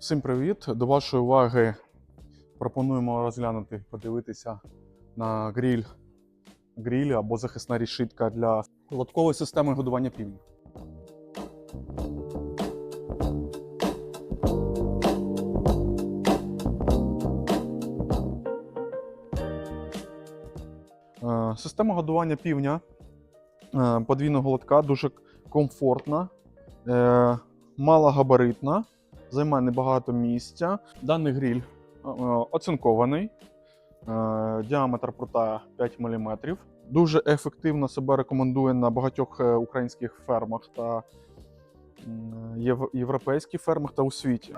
Всім привіт! До вашої уваги пропонуємо розглянути, подивитися на гриль, гриль або захисна рішитка для лоткової системи годування півнів. Е, Система годування півня е, подвійного лотка дуже комфортна, е, малогабаритна, займає небагато місця. Даний гриль е, оцинкований, е, діаметр прута 5 мм. Дуже ефективно себе рекомендує на багатьох е, українських фермах та європейських фермах та у світі.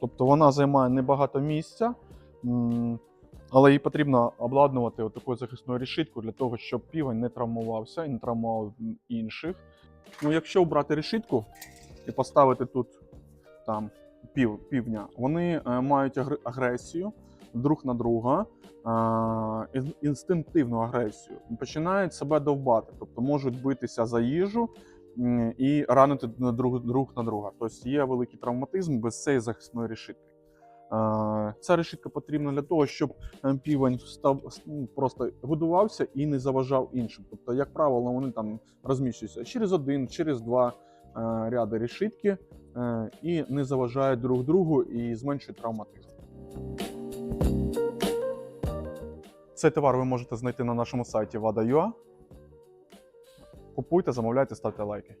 Тобто вона займає небагато місця, але їй потрібно обладнувати такою захисною решіткою для того, щоб півень не травмувався і не травмував інших. Ну, якщо обрати решітку і поставити тут там пів, півня, вони е, мають агр- агресію друг на друга, е, інстинктивну агресію. Починають себе довбати, тобто можуть битися за їжу і ранити друг, друг на друга. Тобто є великий травматизм без цієї захисної решітки. Е, Ця решітка потрібна для того, щоб е, півень став ну, просто годувався і не заважав іншим. Тобто, як правило, вони там розміщуються через один, через два е, ряди решітки і не заважають друг другу і зменшують травматизм. Цей товар ви можете знайти на нашому сайті vada.ua. Купуйте, замовляйте, ставте лайки.